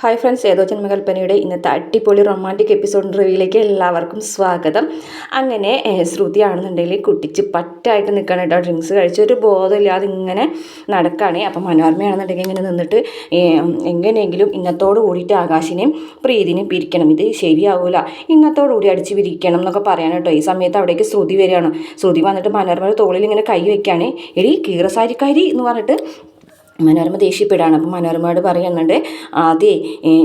Hi friends ഏതോ ജന്മകൽപ്പനയുടെ ഇന്നത്തെ അടിപൊളി റൊമാന്റിക് എപ്പിസോഡ് റിവ്യൂയിലേക്ക് എല്ലാവർക്കും സ്വാഗതം. അങ്ങനെ ശ്രുതി ആണെന്നുണ്ടെങ്കിൽ കുട്ടിച്ച് പറ്റായിട്ട് നിൽക്കണം കേട്ടോ. ഡ്രിങ്ക്സ് കഴിച്ച് ഒരു ബോധമില്ലാതെ ഇങ്ങനെ നടക്കുകയാണ്. അപ്പം മനോരമയാണെന്നുണ്ടെങ്കിൽ ഇങ്ങനെ നിന്നിട്ട് എങ്ങനെയെങ്കിലും ഇന്നത്തോട് കൂടിയിട്ട് ആകാശിനെയും പ്രീതിനെയും പിരിക്കണം. ഇത് ശരിയാവില്ല ഇന്നത്തോടു കൂടി അടിച്ച് പിരിക്കണം എന്നൊക്കെ പറയാൻ കേട്ടോ. ഈ സമയത്ത് അവിടേക്ക് ശ്രുതി വരികയാണ്. ശ്രുതി വന്നിട്ട് മനോരമയുടെ തോളിൽ ഇങ്ങനെ കൈ വയ്ക്കുകയാണ് എടി കീറസാരിക്കാരി എന്ന് പറഞ്ഞിട്ട് മനോരമ ദേഷ്യപ്പെടുകയാണ്. അപ്പം മനോരമയോട് പറയുന്നുണ്ട് അതെ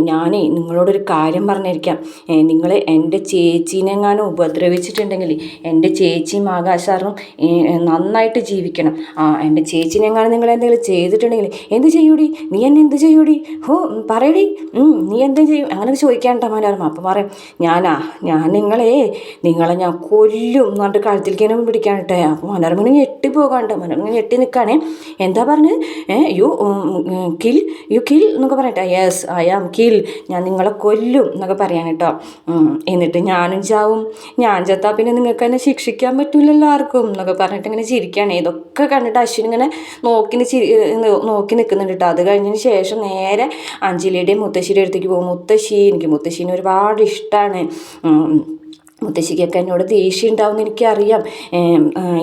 ഞാനേ നിങ്ങളോടൊരു കാര്യം പറഞ്ഞിരിക്കാം. നിങ്ങൾ എന്റെ ചേച്ചീനെങ്ങാനും ഉപദ്രവിച്ചിട്ടുണ്ടെങ്കിൽ എന്റെ ചേച്ചിയും ആകാശാറും നന്നായിട്ട് ജീവിക്കണം. ആ എന്റെ ചേച്ചീനെങ്ങാനും നിങ്ങൾ എന്തെങ്കിലും ചെയ്തിട്ടുണ്ടെങ്കിൽ എന്ത് ചെയ്യൂടി? നീ എന്നെ എന്ത് ചെയ്യൂടി? ഹോ പറയടി. നീ എന്ത് ചെയ്യും? അങ്ങനെ ചോദിക്കാണ്ട മനോരമ. അപ്പം പറയും ഞാനാ ഞാൻ നിങ്ങളെ നിങ്ങളെ ഞാൻ കൊല്ലും എന്ന് പറഞ്ഞിട്ട് കഴുത്തിലേക്കാനും പിടിക്കാനിട്ടെ അപ്പോൾ മനോരമ ഞെട്ടി ഞെട്ടിപ്പോകാണ്ട് മനോരമ ഞെട്ടി നിൽക്കുകയാണേ. എന്താ പറഞ്ഞ്? ഏ യു കിൽ യു കിൽ എന്നൊക്കെ പറയട്ടെ. യെസ് ഐ ആം കിൽ ഞാൻ നിങ്ങളെ കൊല്ലും എന്നൊക്കെ പറയാൻ കേട്ടോ. എന്നിട്ട് ഞാനും ചാവും. ഞാൻ ചത്താൽ പിന്നെ നിങ്ങൾക്ക് എന്നെ ശിക്ഷിക്കാൻ പറ്റില്ലല്ലോ ആർക്കും എന്നൊക്കെ പറഞ്ഞിട്ട് ഇങ്ങനെ ചിരിക്കുകയാണ് ഇതൊക്കെ കണ്ടിട്ട് അശ്വിൻ ഇങ്ങനെ നോക്കി ചിരി നോക്കി നിൽക്കുന്നുണ്ട് കേട്ടോ. അത് കഴിഞ്ഞതിന് ശേഷം നേരെ അഞ്ജലിയുടെയും മുത്തശ്ശിയുടെ അടുത്തേക്ക് പോകും. മുത്തശ്ശി എനിക്ക് മുത്തശ്ശീനെ ഒരുപാട് ഇഷ്ടമാണ് മുത്തശ്ശിക്കൊക്കെ എന്നോട് ദേഷ്യം ഉണ്ടാവും എനിക്കറിയാം.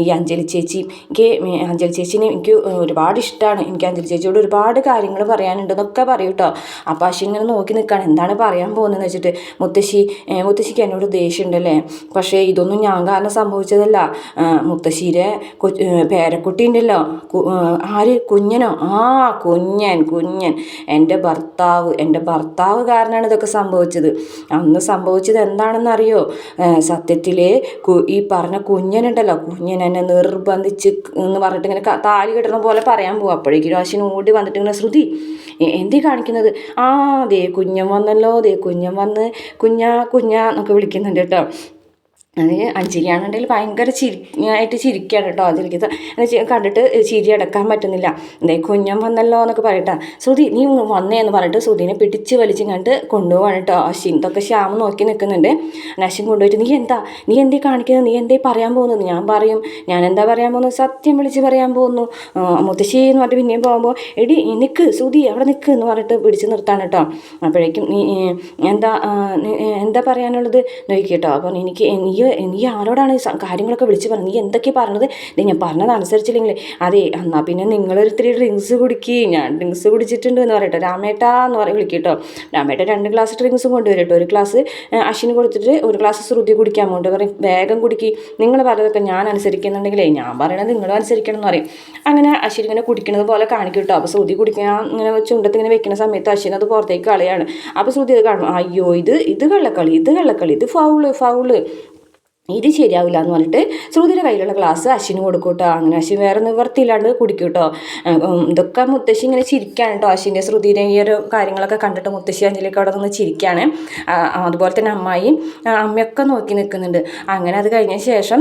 ഈ അഞ്ജലി ചേച്ചി എനിക്ക് അഞ്ജലി ചേച്ചീനെ എനിക്ക് ഒരുപാട് ഇഷ്ടമാണ് എനിക്ക് അഞ്ജലി ചേച്ചിയോട് ഒരുപാട് കാര്യങ്ങൾ പറയാനുണ്ടെന്നൊക്കെ പറയും കേട്ടോ. അപ്പം അശ്വിൻ ഇങ്ങനെ നോക്കി നിൽക്കുകയാണ് എന്താണ് പറയാൻ പോകുന്നതെന്ന് വെച്ചിട്ട് മുത്തശ്ശി മുത്തശ്ശിക്ക് എന്നോട് ദേഷ്യം ഉണ്ടല്ലേ പക്ഷേ ഇതൊന്നും ഞാൻ കാരണം സംഭവിച്ചതല്ല. മുത്തശ്ശിയുടെ പേരക്കുട്ടി ഉണ്ടല്ലോ. ആര്? കുഞ്ഞനോ? ആ കുഞ്ഞൻ കുഞ്ഞൻ. എന്റെ ഭർത്താവ് എന്റെ ഭർത്താവ് കാരണമാണ് ഇതൊക്കെ സംഭവിച്ചത്. അന്ന് സംഭവിച്ചത് എന്താണെന്നറിയോ? സത്യത്തിൽ ഈ പറഞ്ഞ കുഞ്ഞനുണ്ടല്ലോ കുഞ്ഞനെന്നെ നിർബന്ധിച്ച് എന്ന് പറഞ്ഞിട്ട് ഇങ്ങനെ താലി കെട്ടണ പോലെ പറയാൻ പോകും അപ്പോഴേക്കും രാശിന് ഓടി വന്നിട്ട് ഇങ്ങനെ ശ്രുതി എന്തീ കാണിക്കുന്നത്? ആ ദേ കുഞ്ഞൻ വന്നല്ലോ ദേ കുഞ്ഞൻ വന്ന് കുഞ്ഞാ കുഞ്ഞാ എന്നൊക്കെ വിളിക്കുന്നുണ്ട് കേട്ടോ. അത് അഞ്ജലിയാണെന്നുണ്ടെങ്കിൽ ഭയങ്കര ചിരി ആയിട്ട് ചിരിക്കുകയാണ് കേട്ടോ അതിലേക്ക് കണ്ടിട്ട് ചിരി അടക്കാൻ പറ്റുന്നില്ല. എന്തേ കുഞ്ഞൻ വന്നല്ലോ എന്നൊക്കെ പറയട്ടെ. ശ്രുതി നീ വന്നേന്ന് പറഞ്ഞിട്ട് ശ്രുതിനെ പിടിച്ച് വലിച്ചും കണ്ട് കൊണ്ടുപോവാണ് കേട്ടോ. അശ്വിൻ ഇതൊക്കെ ശ്യാമ നോക്കി നിൽക്കുന്നുണ്ട് അശ്വിൻ കൊണ്ടുപോയിട്ട് നീ എന്താ? നീ എന്തേ കാണിക്കുന്നത് നീ എന്തേ പറയാൻ പോകുന്നത് ഞാൻ പറയും. ഞാൻ എന്താ പറയാൻ പോകുന്നത് സത്യം വിളിച്ച് പറയാൻ പോകുന്നു. മുത്തശ്ശി എന്ന് പറഞ്ഞിട്ട് പിന്നെയും പോകുമ്പോൾ എടി നിൽക്ക് ശ്രുതി അവിടെ നിൽക്ക് എന്ന് പറഞ്ഞിട്ട് പിടിച്ച് നിർത്താണ് കേട്ടോ. അപ്പോഴേക്കും നീ എന്താ എന്താ പറയാനുള്ളത്? നോക്കി കേട്ടോ. അപ്പം എനിക്ക് നീ നീ ആരോടാണ് ഈ കാര്യങ്ങളൊക്കെ വിളിച്ച് പറഞ്ഞത്? നീ എന്തൊക്കെയാണ് പറഞ്ഞത്? ഇത് ഞാൻ പറഞ്ഞത് അനുസരിച്ചില്ലെങ്കിൽ അതെ എന്നാൽ പിന്നെ നിങ്ങളൊരിത്തിരി ഡ്രിങ്ക്സ് കുടിക്കി. ഞാൻ ഡ്രിങ്ക്സ് കുടിച്ചിട്ടുണ്ട് എന്ന് പറയട്ടെ. രാമേട്ടാ എന്ന് പറയും വിളിക്കട്ടോ. കേട്ടോ രാമേട്ട രണ്ട് ഗ്ലാസ് ഡ്രിങ്ക്സും കൊണ്ടുവരും ഒരു ഗ്ലാസ് അശ്വിന് കൊടുത്തിട്ട് ഒരു ഗ്ലാസ് ശ്രുതി കുടിക്കാൻ കൊണ്ട് പറയും വേഗം കുടിക്കി. നിങ്ങൾ പറഞ്ഞതൊക്കെ ഞാൻ അനുസരിക്കുന്നുണ്ടെങ്കിലേ ഞാൻ പറയണത് നിങ്ങൾ അനുസരിക്കണം എന്ന് പറയും. അങ്ങനെ അശ്വിൻ ഇങ്ങനെ കുടിക്കുന്നത് പോലെ കാണിക്കും കേട്ടോ അപ്പോൾ ശ്രുതി കുടിക്കാൻ ഇങ്ങനെ ചുണ്ടത്ത് ഇങ്ങനെ വെക്കുന്ന സമയത്ത് അശ്വിൻ അത് പുറത്തേക്ക് കളിയാണ്. അപ്പോൾ ശ്രുതി അത് കാണും. അയ്യോ ഇത് ഇത് കള്ളക്കളി ഇത് കള്ളക്കളി ഇത് ഫൗൾ ഫൗൾ. ഇത് ശരിയാവില്ല എന്ന് പറഞ്ഞിട്ട് ശ്രുതിയുടെ കയ്യിലുള്ള ഗ്ലാസ് അശ്വിന് കൊടുക്കൂട്ടോ. അങ്ങനെ അശ്വിൻ വേറെ നിവർത്തിയില്ലാണ്ട് കുടിക്കൂട്ടോ. ഇതൊക്കെ മുത്തശ്ശി ഇങ്ങനെ ചിരിക്കുകയാണ് കേട്ടോ. അശ്വിന്റെ ശ്രുതിയുടെ ഈ ഒരു കാര്യങ്ങളൊക്കെ കണ്ടിട്ട് മുത്തശ്ശി അഞ്ജലിയൊക്കെ അവിടെ നിന്ന് ചിരിക്കുകയാണ് അതുപോലെ തന്നെ അമ്മായി അമ്മയൊക്കെ നോക്കി നിൽക്കുന്നുണ്ട്. അങ്ങനെ അത് കഴിഞ്ഞ ശേഷം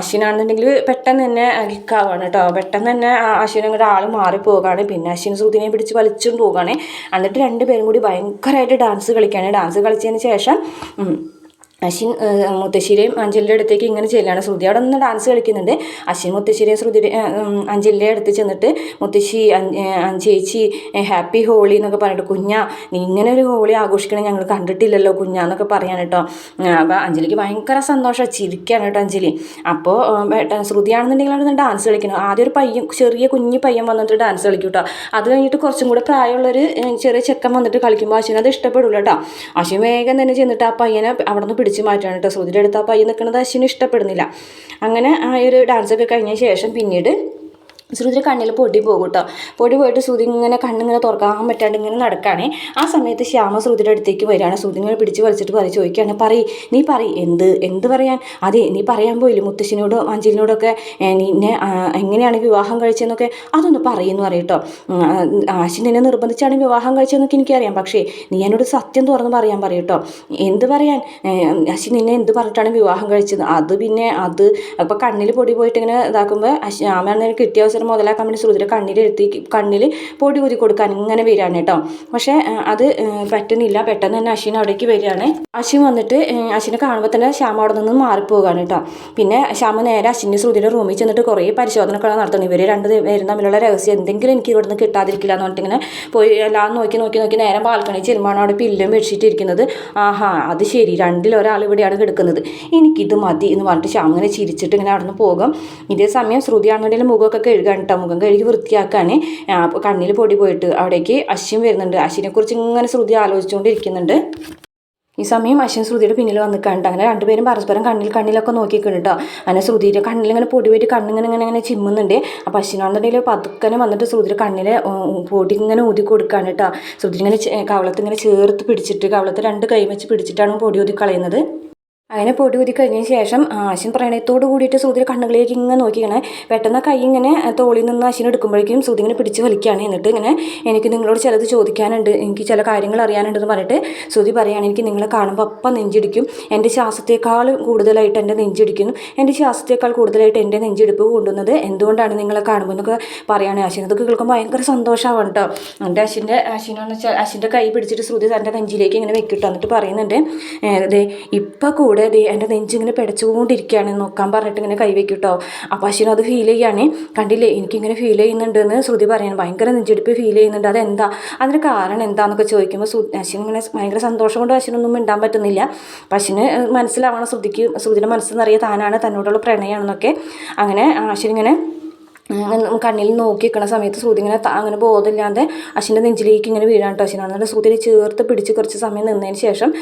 അശ്വിനാണെന്നുണ്ടെങ്കിൽ പെട്ടെന്ന് തന്നെ കിക്കാവാണ് കേട്ടോ. പെട്ടെന്ന് തന്നെ ആ അശ്വിൻ അങ്ങോട്ട് ആൾ മാറിപ്പോവുകയാണ് പിന്നെ അശ്വിൻ ശ്രുതിനെ പിടിച്ച് വലിച്ചുകൊണ്ട് പോവുകയാണ്. എന്നിട്ട് രണ്ടുപേരും കൂടി ഭയങ്കരമായിട്ട് ഡാൻസ് കളിക്കുകയാണ് ഡാൻസ് കളിച്ചതിന് ശേഷം അശ്വിൻ മുത്തശ്ശേരിയും അഞ്ജലിയുടെ അടുത്തേക്ക് ഇങ്ങനെ ചെല്ലാണ്. ശ്രുതി അവിടെ നിന്ന് ഡാൻസ് കളിക്കുന്നുണ്ട്. അശ്വിൻ ഏഹ്, ഉം, അഞ്ജലിയുടെ അടുത്ത് ചെന്നിട്ട് മുത്തശ്ശി ചേച്ചി ഹാപ്പി ഹോളി എന്നൊക്കെ പറഞ്ഞിട്ട് കുഞ്ഞ നീ ഇങ്ങനെ ഒരു ഹോളി ആഘോഷിക്കണേ ഞങ്ങൾ കണ്ടിട്ടില്ലല്ലോ കുഞ്ഞ എന്നൊക്കെ പറയാൻ കേട്ടോ. അപ്പോൾ അഞ്ജലിക്ക് ഭയങ്കര സന്തോഷം ചിരിക്കുകയാണ് കേട്ടോ അഞ്ജലി. അപ്പോൾ ശ്രുതിയാണെന്നുണ്ടെങ്കിൽ അവിടെ ഡാൻസ് കളിക്കണം. ആദ്യം ഒരു പയ്യൻ ചെറിയ കുഞ്ഞു പയ്യൻ വന്നിട്ട് ഡാൻസ് കളിക്കും കേട്ടോ. അത് കഴിഞ്ഞിട്ട് കുറച്ചും കൂടെ പ്രായമുള്ളൊരു ചെറിയ ചെക്കൻ വന്നിട്ട് കളിക്കുമ്പോൾ അശ്വിനത് അത് കേട്ടോ. അശ്വിൻ വേഗം തന്നെ ചെന്നിട്ട് ആ പയ്യനെ അവിടെ നിന്ന് പിടിച്ച് മാറ്റാണ് കേട്ടോ ശ്രുതിയുടെ അടുത്ത് ആ പയ്യൻ നിൽക്കുന്നത് അശ്വിന് ഇഷ്ടപ്പെടുന്നില്ല. അങ്ങനെ ആ ഒരു ഡാൻസൊക്കെ കഴിഞ്ഞ ശേഷം പിന്നീട് ശ്രുതിയുടെ കണ്ണിൽ പൊടി പോകും കേട്ടോ പൊടി പോയിട്ട് ശ്രുതി ഇങ്ങനെ കണ്ണിങ്ങനെ തുറക്കാൻ പറ്റാണ്ട് ഇങ്ങനെ നടക്കുകയാണെ ആ സമയത്ത് ശ്യാമ ശ്രുതിയുടെ അടുത്തേക്ക് വരികയാണ്. ശ്രുതി ഇങ്ങനെ പിടിച്ച് വലിച്ചിട്ട് പറയും ചോദിക്കുകയാണ് പറയ് നീ പറയ് എന്ത് എന്ത് പറയാൻ? അതെ നീ പറയാൻ പോയില്ലേ മുത്തശ്ശിനോടും അഞ്ജലിനോടൊക്കെ ഏ, നിന്നെ എങ്ങനെയാണ് വിവാഹം കഴിച്ചതെന്നൊക്കെ? അതൊന്ന് പറയുമെന്ന് പറയും കേട്ടോ ആശി നിന്നെ നിർബന്ധിച്ചാണ് വിവാഹം കഴിച്ചതെന്നൊക്കെ എനിക്കറിയാം. പക്ഷേ നീ എന്നോട് സത്യം തുറന്ന് പറയാൻ പറയും കേട്ടോ എന്ത് പറയാൻ? ആശി നിന്നെ എന്ത് പറഞ്ഞിട്ടാണ് വിവാഹം കഴിച്ചത്? അത് പിന്നെ അത് അപ്പോൾ കണ്ണിൽ പൊടി പോയിട്ട് ഇങ്ങനെ ഇതാക്കുമ്പോൾ ശ്യാമ കിട്ടിയ അവസരം മുതലാക്കാൻ വേണ്ടി ശ്രുതിയുടെ കണ്ണിലെടുത്തി കണ്ണിൽ പൊടി കുതി കൊടുക്കാൻ ഇങ്ങനെ വരികയാണ് കേട്ടോ. പക്ഷേ അത് പറ്റുന്നില്ല. പെട്ടെന്ന് തന്നെ അശ്വിൻ അവിടേക്ക് വരികയാണ്. അശ്വിൻ വന്നിട്ട് അശ്വിനെ കാണുമ്പോൾ തന്നെ ശ്യാമ അവിടെ നിന്ന് മാറിപ്പോവുകയാണ് കേട്ടോ. പിന്നെ ശ്യാമ നേരെ അശ്വിന്റെ ശ്രുതിയുടെ റൂമിൽ ചെന്നിട്ട് കുറേ പരിശോധനകളാണ് നടത്തുന്നു. ഇവർ രണ്ട് പേരും തമ്മിലുള്ള രഹസ്യം എന്തെങ്കിലും എനിക്ക് ഇവിടെ നിന്ന് കിട്ടാതിരിക്കില്ല എന്ന് പറഞ്ഞിട്ട് ഇങ്ങനെ പോയി എല്ലാം നോക്കി നോക്കി നോക്കി നേരെ ബാൽക്കണി ചെല്ലുമ്പോൾ അവിടെ പില്ലും ബെഡ്ഷീറ്റ് ഇരിക്കുന്നത് ആഹാ അത് ശരി. രണ്ടിൽ ഒരാൾ ഇവിടെയാണ് കിടക്കുന്നത്. എനിക്കിത് മതി എന്ന് പറഞ്ഞിട്ട് ശ്യാം ഇങ്ങനെ ചിരിച്ചിട്ട് ഇങ്ങനെ അവിടെ നിന്ന് പോകും. ഇതേ സമയം ശ്രുതിയാണെന്നുണ്ടെങ്കിൽ മുഖമൊക്കെ കഴുകാൻ കേട്ടോ മുഖം കഴുകി വൃത്തിയാക്കാണ്. അപ്പോൾ കണ്ണിൽ പൊടി പോയിട്ട് അവിടേക്ക് അശ്വിൻ വരുന്നുണ്ട്. അശ്വിനെക്കുറിച്ച് ഇങ്ങനെ ശ്രുതി ആലോചിച്ചുകൊണ്ടിരിക്കുന്നുണ്ട് ഈ സമയം അശ്വൻ ശ്രുതിയുടെ പിന്നിൽ വന്ന് കണ്ട് അങ്ങനെ രണ്ടുപേരും പരസ്പരം കണ്ണിൽ കണ്ണിലൊക്കെ നോക്കിയിട്ടുണ്ട് കേട്ടോ അങ്ങനെ ശ്രുതിയുടെ കണ്ണിൽ ഇങ്ങനെ പൊടി പോയിട്ട് കണ്ണിങ്ങനെ ഇങ്ങനെ ഇങ്ങനെ ചിമ്മുന്നുണ്ട്. അപ്പോൾ അശ്വിനാണെന്നുണ്ടെങ്കിൽ പതുക്കനെ വന്നിട്ട് ശ്രുതിയുടെ കണ്ണിൽ പൊടി ഇങ്ങനെ ഊതി കൊടുക്കുകയാണ് കേട്ടോ ശ്രുതി ഇങ്ങനെ കവളത്തിങ്ങനെ ചേർത്ത് പിടിച്ചിട്ട് കവളത്ത് രണ്ട് കൈ വെച്ച് പിടിച്ചിട്ടാണ് പൊടി ഊതി കളയുന്നത് അങ്ങനെ പൊടി ഊതി കഴിഞ്ഞതിന് ശേഷം ആ, അശ്വിൻ പ്രണയത്തോട് കൂടിയിട്ട് സുധീർ കണ്ണുകളിലേക്ക് ഇങ്ങനെ നോക്കിയാണ് പെട്ടെന്ന് കൈ ഇങ്ങനെ തോളിൽ നിന്ന് അശ്വിൻ എടുക്കുമ്പോഴേക്കും ശ്രുതി ഇങ്ങനെ പിടിച്ച് വലിക്കുകയാണ്. എന്നിട്ട് ഇങ്ങനെ എനിക്ക് നിങ്ങളോട് ചിലത് ചോദിക്കാനുണ്ട് എനിക്ക് ചില കാര്യങ്ങൾ അറിയാനുണ്ടെന്ന് പറഞ്ഞിട്ട് സുധി പറയുകയാണ് എനിക്ക് നിങ്ങളെ കാണുമ്പോൾ അപ്പം നെഞ്ചിടിക്കും. എന്റെ ശ്വാസത്തേക്കാൾ കൂടുതലായിട്ട് എന്റെ നെഞ്ചിടിക്കുന്നു. എന്റെ ശ്വാസത്തേക്കാൾ കൂടുതലായിട്ട് എന്റെ നെഞ്ചിടിപ്പ് കൊണ്ടുവന്നത് എന്തുകൊണ്ടാണ് നിങ്ങളെ കാണുമ്പോൾ എന്നൊക്കെ പറയുകയാണ് അശ്വിൻ. അതൊക്കെ കേൾക്കുമ്പോൾ ഭയങ്കര സന്തോഷമാണ് കേട്ടോ എന്റെ അശ്വിന്റെ അശ്വിനെന്ന് വെച്ചാൽ അശ്വിന്റെ കൈ പിടിച്ചിട്ട് ശ്രുതി തന്റെ നെഞ്ചിലേക്ക് ഇങ്ങനെ വെക്കിട്ടോ എന്നിട്ട് പറയുന്നുണ്ട് ദേ ഇപ്പം കൂടെ എന്റെ നെഞ്ചിങ്ങനെ പിടച്ചുകൊണ്ടിരിക്കുകയാണ്. നോക്കാൻ പറഞ്ഞിട്ട് ഇങ്ങനെ കൈ വെക്കും കേട്ടോ അപ്പോൾ അശ്വിനും അത് ഫീൽ ചെയ്യുകയാണ് കണ്ടില്ലേ? എനിക്കിങ്ങനെ ഫീൽ ചെയ്യുന്നുണ്ട് എന്ന് ശ്രുതി പറയാൻ ഭയങ്കര നെഞ്ചെടുപ്പ് ഫീൽ ചെയ്യുന്നുണ്ട്. അതെന്താ? അതിന് കാരണം എന്താണെന്നൊക്കെ ചോദിക്കുമ്പോൾ ശ്രു ഇങ്ങനെ ഭയങ്കര സന്തോഷം കൊണ്ട് അശ്വിനൊന്നും മിണ്ടാൻ പറ്റുന്നില്ല. അപ്പം അശ്വിന് മനസ്സിലാവണം. ശ്രുതിക്ക് ശ്രുതിയുടെ മനസ്സെന്നറിയ താനാണ് തന്നോടുള്ള പ്രണയമാണെന്നൊക്കെ അങ്ങനെ അങ്ങനെ കണ്ണിൽ നോക്കി നിൽക്കുന്ന സമയത്ത് ശ്രുതി ഇങ്ങനെ അങ്ങനെ ബോധമില്ലാതെ അശ്വിന്റെ നെഞ്ചിലേക്ക് ഇങ്ങനെ വീഴാൻ കേട്ടോ അശ്വിനാണ് എന്നിട്ട് ശ്രുതിനെ ചേർത്ത് പിടിച്ച് കുറച്ച് സമയം നിന്നതിന് ശേഷം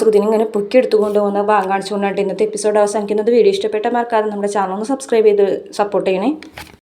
ശ്രുതിനെ ഇങ്ങനെ പൊക്കി എടുത്തുകൊണ്ട് പോകുന്ന ഭാഗം കാണിച്ചുകൊണ്ടാണ് ഇന്നത്തെ എപ്പിസോഡ് അവസാനിക്കുന്നത്. വീഡിയോ ഇഷ്ടപ്പെട്ട മറക്കാതെ നമ്മുടെ ചാനൽ ഒന്ന് സബ്സ്ക്രൈബ് ചെയ്ത് സപ്പോർട്ട് ചെയ്യണേ.